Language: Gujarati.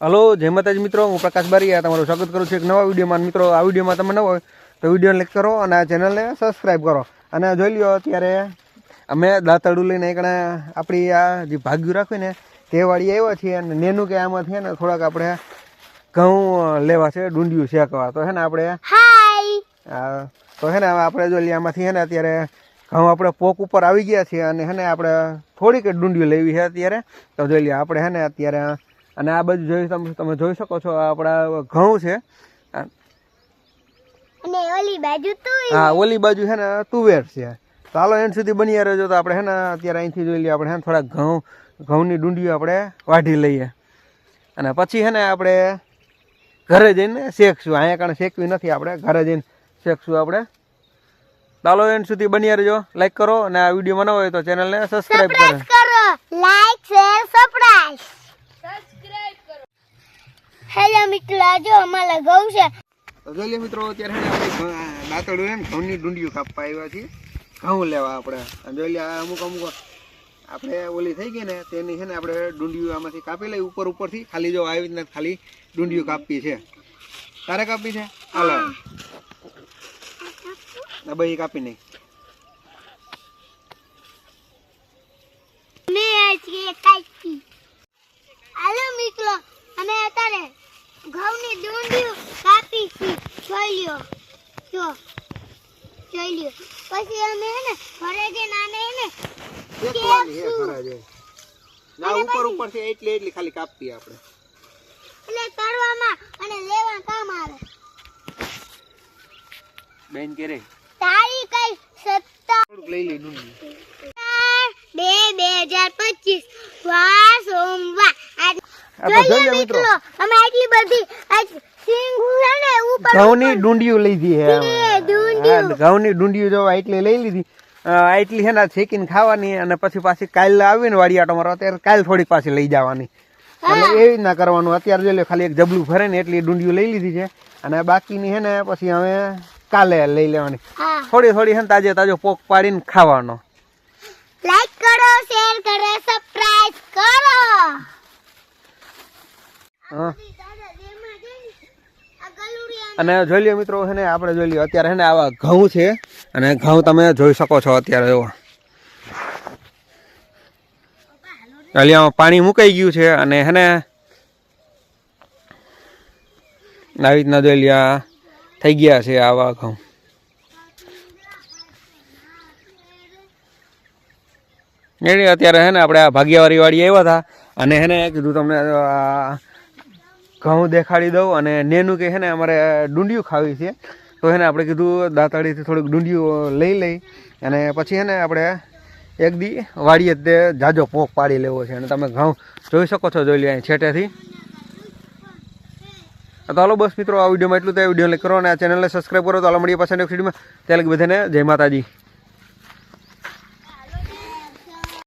હલો જય માતાજી મિત્રો હું પ્રકાશ બારીયા તમારું સ્વાગત કરું છું એક નવા વિડીયોમાં. મિત્રો આ વિડીયોમાં તમે ન હોય તો વિડીયોને લાઈક કરો અને આ ચેનલને સબસ્ક્રાઈબ કરો. અને જોઈ લ્યો અત્યારે અમે દાંતડું લઈને એકણે આપણી આ જે ભાગ્યું રાખ્યું ને તે વાળી આવ્યા છીએ અને નેનું કે આમાં છે ને થોડાક આપણે ઘઉં લેવા છે ડુંડિયું શેકવા તો છે ને આપણે તો છે ને આપણે જો આમાંથી છે ને અત્યારે ઘઉં આપણે પોક ઉપર આવી ગયા છીએ અને છે ને આપણે થોડીક ડુંડિયું લેવી છે અત્યારે. તો જોઈ લઈએ આપણે છે ને અત્યારે અને આ બાજુ જોઈ તમે તમે જોઈ શકો છો આપણા ઘઉં છે. અને ઓલી બાજુ તું હા ઓલી બાજુ છે ને તુવેર છે. ચાલો એન્ડ સુધી બની રહેજો તો આપણે છે ને અત્યારે અહીંથી જોઈ લઈએ આપણે છે ને થોડાક ઘઉં ઘઉંની ડુંડીઓ આપણે વાઢી લઈએ. અને પછી છે ને આપણે ઘરે જઈને શેકશું. અહીંયા કારણે શેકવી નથી આપણે ઘરે જઈને શેકશું આપણે. ચાલો એન્ડ સુધી બની રહેજો. લાઈક કરો અને આ વીડિયો બનાવો હોય તો ચેનલને સબસ્ક્રાઈબ કરો કરો લાઈક શેર સબસ્ક્રાઇબ હેલો મિત્રો જો અમારા ઘઉં છે. તો મિત્રો અત્યારે આપણે દાંતડું એમ ઘઉંની ડુંડીઓ કાપવા આવ્યા છીએ. ઘઉં લેવા આપણે. અને જોઈ આ અમુક અમુક આપણે ઓલી થઈ ગઈ ને તેની છે ને આપણે ડુંડીઓ આમાંથી કાપી લઈ ઉપર ઉપરથી. ખાલી જો આવી રીતના ખાલી ડુંડીઓ કાપી છે. તારે કાપી છે? હાલો. બધી કાપી નહીં મેં આજે કાપી હાલો મિત્રો અમે અત્યારે ઘઉંની ડુંડીઓ કાપી છે જોઈ લ્યો જો. જોઈ લ્યો. પછી અમે હે ને ઘરે નાને હે ને ખરા ના ઉપર ઉપરથી એટલે એટલી ખાલી કાપતી આપણે. એટલે તળવામાં અને લેવા કામ આવે. બેન કે રે? તારી કઈ સત્તા લઈ લઈ નું. બે બે હજાર પચીસ. વાર સોમવાર. જોઈ જોઈએ મિત્રો. મિત્રો અમે આટલી બધી આજ સિંગુ છે ને ઉપર ઘઉંની ડુંડિયું લીધી હે ઘઉંની ડુંડિયું. હા, જો એટલી લઈ લીધી આટલી છે ને શેકીને ખાવાની અને પછી પાછી કાલ આવીને વાડિયાટો મારો અત્યારે કાલ થોડીક પાછી લઈ જવાની. એટલે એવી રીતના કરવાનું. અત્યારે જોઈ લે ખાલી એક જબલું ભરે ને એટલી ડુંડિયું લઈ લીધી છે. અને બાકીની છે ને પછી અમે કાલે લઈ લેવાની. થોડી થોડી છે ને તાજે તાજો પોક પાડીને ખાવાનો. લાઈક કરો શેર કરો સબસ્ક્રાઇબ કરો. હા. અને જોઈ લ્યો મિત્રો છે ને, આપણે જોઈ લ્યો, અત્યારે છે ને આવા ઘઉં છે. અને ઘઉં તમે જોઈ શકો છો અત્યારે એવો અલિયામાં પાણી મુકાઈ ગયું છે અને હેને આવી રીતના જોઈ લ્યા થઈ ગયા છે આવા ઘઉં. એટલે અત્યારે છે ને, આપણે આ ભાગ્યવારી વાળી આવ્યા હતા અને હેને કીધું તમને ઘઉં દેખાડી દઉં અને નેનું કે છે ને અમારે ડુંડિયું ખાવી છે, તો છે ને આપણે કીધું દાંતાળીથી થોડીક ડુંડિયું લઈ લઈ અને પછી છે ને આપણે એક દી વાડીએ તે જાજો પોક પાડી લેવો છે. અને તમે ઘઉં જોઈ શકો છો, જોઈ લે અહીં છેટેથી. તો હાલો બસ મિત્રો, આ વિડીયોમાં એટલું તો વીડિયો લાઈક કરો અને આ ચેનલને સબસ્ક્રાઈબ કરો. તો હાલો મળીએ પાછા નેક્સ્ટ વિડીયોમાં. ત્યાં લગી બધાને જય માતાજી.